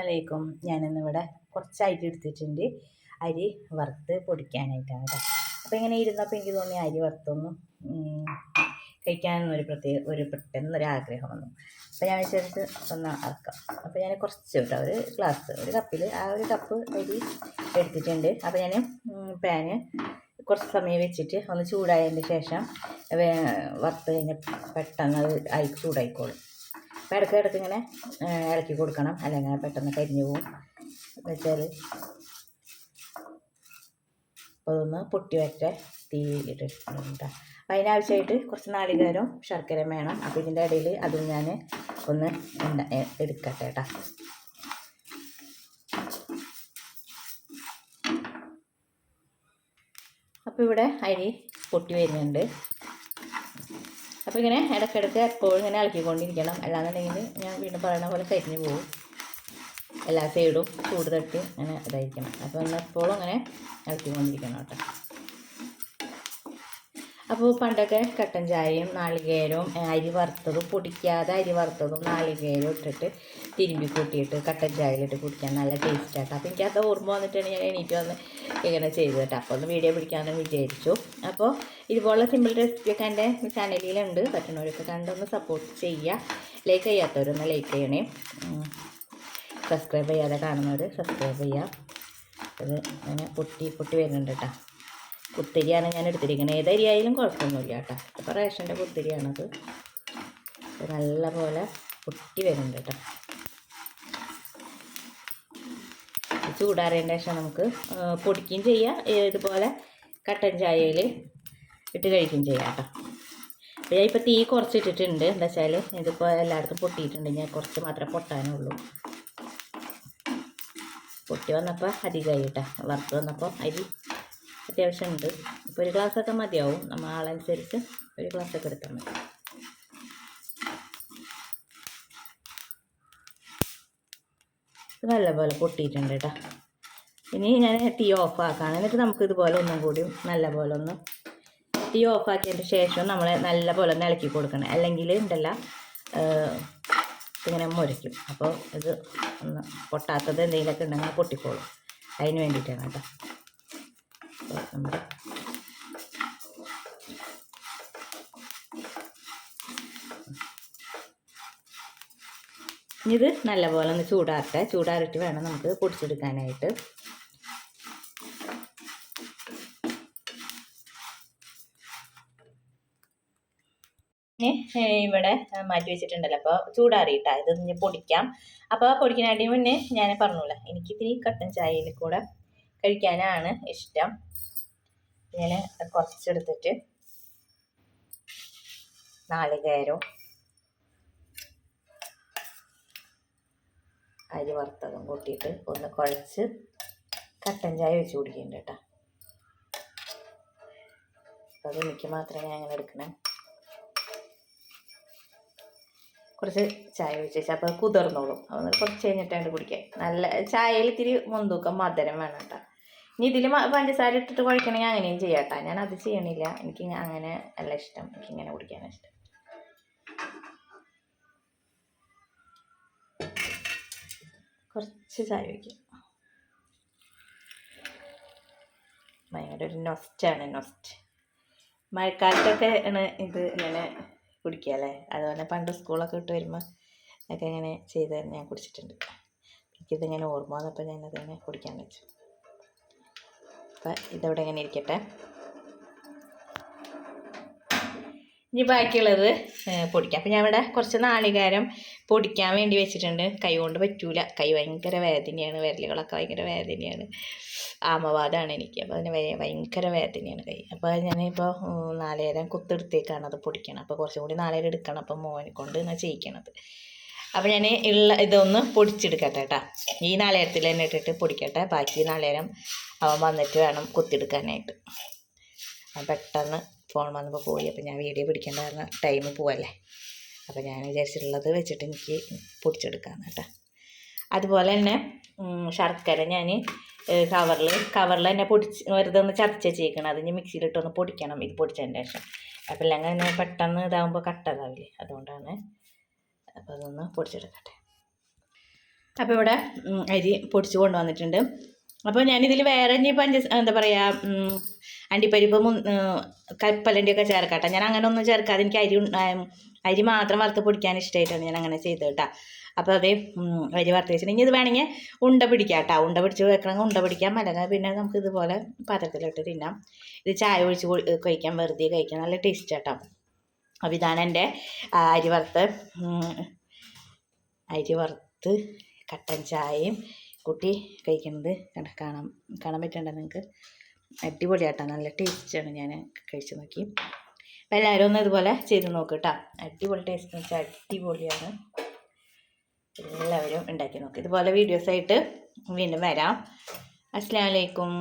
അലൈക്കും ഞാനിന്നിവിടെ കുറച്ച് അരി എടുത്തിട്ടുണ്ട്. അരി വറുത്ത് പൊടിക്കാനായിട്ടാണ് കേട്ടോ അപ്പോൾ ഇങ്ങനെ ഇരുന്നപ്പോൾ എനിക്ക് തോന്നി അരി വറുത്തൊന്നും കഴിക്കാനൊന്നും ഒരു പ്രത്യേക ഒരു പെട്ടെന്നൊരു ആഗ്രഹം വന്നു. അപ്പോൾ ഞാൻ വിചാരിച്ച് ഒന്ന് അറക്കാം. അപ്പോൾ ഞാൻ കുറച്ച് കേട്ടോ ഒരു ഗ്ലാസ് ഒരു കപ്പിൽ ആ ഒരു കപ്പ് അരി എടുത്തിട്ടുണ്ട്. അപ്പോൾ ഞാൻ പാന് കുറച്ച് സമയം വെച്ചിട്ട് ഒന്ന് ചൂടായതിന്റെ ശേഷം വറുത്ത് കഴിഞ്ഞാൽ പെട്ടെന്ന് അത് ആയി ചൂടായിക്കോളും. അപ്പോൾ ഇടയ്ക്ക് ഇടയ്ക്ക് ഇങ്ങനെ ഇളക്കി കൊടുക്കണം. അല്ലെങ്കിൽ പെട്ടെന്ന് കരിഞ്ഞു പോകും വെച്ചാൽ അപ്പോൾ അതൊന്ന് പൊട്ടി വറ്റ തീയിട്ട് അപ്പം അതിനാവശ്യമായിട്ട് കുറച്ച് നാളികേരം ശർക്കരയും വേണം. അപ്പോൾ ഇതിന്റെ ഇടയിൽ അതും ഞാൻ ഒന്ന് എടുക്കട്ടെ കേട്ടോ. അപ്പോൾ ഇവിടെ അരി പൊട്ടി വരുന്നുണ്ട്. അപ്പോൾ ഇങ്ങനെ ഇടയ്ക്കിടയ്ക്ക് എപ്പോഴും ഇങ്ങനെ ഇളക്കിക്കൊണ്ടിരിക്കണം അല്ലാന്നുണ്ടെങ്കിൽ ഞാൻ വീണ്ടും പറയുന്ന പോലെ കരിഞ്ഞു പോകും. എല്ലാ സൈഡും ചൂട് തട്ടി അങ്ങനെ ഇതായിരിക്കണം. അപ്പോൾ നമ്മൾ എപ്പോഴും അങ്ങനെ ഇളക്കിക്കൊണ്ടിരിക്കണം കേട്ടോ. അപ്പോൾ പണ്ടൊക്കെ കട്ടൻ ചായയും നാളികേരവും അരി വറുത്തതും പൊടിക്കാതെ അരി വറുത്തതും നാളികേരവും ഇട്ടിട്ട് തിരുമ്പി കൂട്ടിയിട്ട് കട്ടൻ ചായയിലിട്ട് കുടിക്കാൻ നല്ല ടേസ്റ്റ് ആട്ടോ. അപ്പോൾ എനിക്ക് അത് ഓർമ്മ വന്നിട്ടാണ് ഞാൻ എണീറ്റ് വന്ന് ഇങ്ങനെ ചെയ്തത് കേട്ടോ. അപ്പോൾ ഒന്ന് വീഡിയോ പിടിക്കാമെന്ന് വിചാരിച്ചു. അപ്പോൾ ഇതുപോലെ സിമ്പിൾ റെസിപ്പിയൊക്കെ എന്റെ ചാനലിലുണ്ട്. പറ്റുന്നവരൊക്കെ കണ്ടൊന്ന് സപ്പോർട്ട് ചെയ്യുക. ലൈക്ക് ചെയ്യാത്തവരൊന്ന് ലൈക്ക് ചെയ്യണേ. സബ്സ്ക്രൈബ് ചെയ്യാതെ കാണുന്നവർ സബ്സ്ക്രൈബ് ചെയ്യുക. അത് അങ്ങനെ പൊട്ടി പൊട്ടി വരുന്നുണ്ട് കേട്ടോ. കുത്തിരിയാണ് ഞാൻ എടുത്തിരിക്കുന്നത്. ഏതരി ആയാലും കുഴപ്പമൊന്നുമില്ല കേട്ടോ. ഇപ്പോൾ റേഷന്റെ കുത്തിരിയാണത്. നല്ലപോലെ നല്ല പോലെ പൊട്ടി വരുന്നുണ്ട് കേട്ടോ. ചൂടാറിയതിന്റെ ശേഷം നമുക്ക് പൊടിക്കുകയും ചെയ്യാം. ഇതുപോലെ കട്ടൻ ചായയിൽ ഇട്ട് കഴിക്കുകയും ചെയ്യാം കേട്ടോ. അപ്പോൾ ഞാൻ ഇപ്പോൾ തീ കുറച്ചിട്ടിട്ടുണ്ട്. എന്താ വെച്ചാൽ ഇതിപ്പോൾ എല്ലായിടത്തും പൊട്ടിയിട്ടുണ്ട്. ഞാൻ കുറച്ച് മാത്രമേ പൊട്ടാനുള്ളൂ. പൊട്ടി വന്നപ്പോൾ അധികമായി കേട്ടോ. വറുത്ത് വന്നപ്പോൾ അരി അത്യാവശ്യം ഉണ്ട് ഇപ്പോൾ ഒരു ഗ്ലാസ്സൊക്കെ മതിയാവും. നമ്മൾ ആളനുസരിച്ച് ഒരു ഗ്ലാസ്സൊക്കെ എടുത്താൽ മതി. ഇത് നല്ലപോലെ പൊട്ടിയിട്ടുണ്ട് കേട്ടോ ഇനി ഞാൻ തീ ഓഫാക്കാം എന്നിട്ട് നമുക്ക് ഇതുപോലെ ഒന്നും കൂടി നല്ലപോലെ ഒന്ന് തീ ഓഫാക്കിയതിന് ശേഷം നമ്മൾ നല്ലപോലെ ഒന്ന് ഇളക്കി കൊടുക്കണം. അല്ലെങ്കിൽ ഉണ്ടല്ല ഇങ്ങനെ മുരയ്ക്കും. അപ്പോൾ ഇത് ഒന്ന് പൊട്ടാത്തത് എന്തെങ്കിലുമൊക്കെ ഉണ്ടെങ്കിൽ പൊട്ടിക്കോളും. അതിന് വേണ്ടിയിട്ടാണ് കേട്ടോ നമ്മുടെ ഇത് നല്ലപോലെ ഒന്ന് ചൂടാറട്ടെ. ചൂടാറിട്ട് വേണം നമുക്ക് പൊടിച്ചെടുക്കാനായിട്ട്. ഇവിടെ മാറ്റി വെച്ചിട്ടുണ്ടല്ലോ. അപ്പോൾ ചൂടാറിയിട്ടാ. ഇത് ഇനി പൊടിക്കാം. അപ്പോൾ പൊടിക്കുന്നതിന് മുന്നേ ഞാൻ പറഞ്ഞില്ല എനിക്കിത്തിരി കട്ടൻ ചായയിൽ കൂടെ കഴിക്കാനാണ് ഇഷ്ടം. ഞാൻ കുറച്ചെടുത്തിട്ട് നാളികേരവും അരി വറുത്തതും കൂട്ടിയിട്ട് ഒന്ന് കുഴച്ച് കട്ടൻ ചായ വെച്ച് കുടിക്കുന്നുണ്ട് കേട്ടോ. അത് എനിക്ക് മാത്രമേ ഞാൻ അങ്ങനെ എടുക്കണേ. കുറച്ച് ചായ ഒഴിച്ച് വെച്ചാൽ അപ്പോൾ കുതിർന്നോളും. അത് കുറച്ച് കഴിഞ്ഞിട്ടാണ് കുടിക്കാൻ നല്ല ചായയിൽ ഇത്തിരി മുന്തൂക്കം മധുരം വേണം കേട്ടോ. ഇനി ഇതിൽ പഞ്ചസാര ഇട്ടിട്ട് കുഴക്കണമെങ്കിൽ അങ്ങനെയും ചെയ്യാം കേട്ടോ ഞാൻ അത് ചെയ്യണില്ല. എനിക്ക് അങ്ങനെ അല്ല ഇഷ്ടം. എനിക്ക് ഇങ്ങനെ കുടിക്കാനാണ് ഇഷ്ടം. കുറച്ച് ചായ വയ്ക്കും ഭയങ്കര ഒരു നൊസ്റ്റാണ് നൊസ്റ്റ്. മഴക്കാലത്തൊക്കെ ആണ് ഇത് ഇങ്ങനെ കുടിക്കുക അല്ലേ? അതുപോലെ പണ്ട് സ്കൂളൊക്കെ വിട്ട് വരുമ്പോൾ ഒക്കെ ഇങ്ങനെ ചെയ്ത് ഞാൻ കുടിച്ചിട്ടുണ്ട്. എനിക്കിതിങ്ങനെ ഓർമ്മ വന്നപ്പോൾ ഞാനതിങ്ങനെ കുടിക്കാൻ വെച്ചു. അപ്പം ഇതവിടെ ഇങ്ങനെ ഇരിക്കട്ടെ. ഇനി ബാക്കിയുള്ളത് പൊടിക്കാം. അപ്പം ഞാൻ ഇവിടെ കുറച്ച് നാളികാരം പൊടിക്കാൻ വേണ്ടി വെച്ചിട്ടുണ്ട്. കൈ കൊണ്ട് പറ്റൂല. കൈ ഭയങ്കര വേദനയാണ്. വിരലുകളൊക്കെ ഭയങ്കര വേദനയാണ്. ആമവാദമാണ് എനിക്ക്. അപ്പോൾ അതിന് ഭയ- ഭയങ്കര വേദനയാണ് കൈ. അപ്പോൾ ഞാനിപ്പോൾ നാളികേരം കുത്തെടുത്തേക്കാണ് അത് പൊടിക്കണം അപ്പോൾ കുറച്ചും കൂടി നാളികേരം എടുക്കണം. അപ്പോൾ മോനെ കൊണ്ട് ഞാൻ ചെയ്യിക്കണത്. അപ്പോൾ ഞാൻ ഉള്ള ഇതൊന്ന് പൊടിച്ചെടുക്കട്ടെ കേട്ടോ ഈ നാളേരത്തിൽ തന്നെ ഇട്ടിട്ട് പൊടിക്കട്ടെ. ബാക്കി നാളേരം അവൻ വന്നിട്ട് വേണം കുത്തിയെടുക്കാനായിട്ട്. പെട്ടെന്ന് ഫോൺ വന്നപ്പോൾ പോയി. അപ്പോൾ ഞാൻ വീഡിയോ പിടിക്കേണ്ട ടൈം പോവല്ലേ? അപ്പോൾ ഞാൻ വിചാരിച്ചിട്ടുള്ളത് വെച്ചിട്ട് എനിക്ക് പൊടിച്ചെടുക്കാമെന്ന് കേട്ടോ. അതുപോലെ തന്നെ ശർക്കര ഞാൻ കവറിൽ കവറിൽ തന്നെ പൊടിച്ച് വെറുതെ ഒന്ന് ചതച്ച് വെച്ചേക്കണം. അത് മിക്സിയിലിട്ടൊന്ന് പൊടിക്കണം. ഇത് പൊടിച്ചതിന്റെ ശേഷം. അപ്പോൾ അല്ലെങ്കിൽ പെട്ടെന്ന് ഇതാകുമ്പോൾ കട്ടതാവില്ലേ അതുകൊണ്ടാണ് അപ്പോൾ അതൊന്ന് പൊടിച്ചെടുക്കട്ടെ. അപ്പോൾ ഇവിടെ അരി പൊടിച്ച് കൊണ്ടുവന്നിട്ടുണ്ട്. അപ്പോൾ ഞാനിതിൽ വേറെ ഇനി പഞ്ച എന്താ പറയുക അണ്ടിപ്പരിപ്പും ഒക്കെ ചേർക്കട്ടെ. ഞാൻ അങ്ങനെ ഒന്നും ചേർക്കാതെ എനിക്ക് അരി അരി മാത്രം വറുത്ത് പൊടിക്കാൻ ഇഷ്ടമായിട്ടാണ് ഞാൻ അങ്ങനെ ചെയ്തത് കേട്ടോ. അപ്പോൾ അതേ അരി വറുത്ത് വെച്ചിട്ടുണ്ടെങ്കിൽ ഇത് വേണമെങ്കിൽ ഉണ്ട പിടിക്കാം കേട്ടോ. ഉണ്ട പിടിച്ച് വെക്കണമെങ്കിൽ ഉണ്ട പിടിക്കാം. അല്ലെങ്കിൽ പിന്നെ നമുക്ക് ഇതുപോലെ പാത്രത്തിലിട്ട് തിന്നാം. ഇത് ചായ ഒഴിച്ച് കഴിക്കാൻ വെറുതെ കഴിക്കാം. നല്ല ടേസ്റ്റ് കേട്ടോ. അപ്പോൾ ഇതാണ് എന്റെ അരിവറുത്ത് അരി വറുത്ത് അരി വറുത്ത് കട്ടൻ ചായയും കുട്ടി കഴിക്കുന്നത് കണ്ട കാണാൻ പറ്റണ്ട നിങ്ങൾക്ക്? അടിപൊളിയാട്ടോ നല്ല ടേസ്റ്റാണ് ഞാൻ കഴിച്ചു നോക്കി. അപ്പം എല്ലാവരും ഒന്ന് ഇതുപോലെ ചെയ്ത് നോക്ക് കേട്ടോ അടിപൊളി ടേസ്റ്റ് എന്ന് വെച്ചാൽ അടിപൊളിയാണ്. എല്ലാവരും ഉണ്ടാക്കി നോക്കുക ഇതുപോലെ വീഡിയോസായിട്ട് വീണ്ടും വരാം. അസ്സാം വലൈക്കും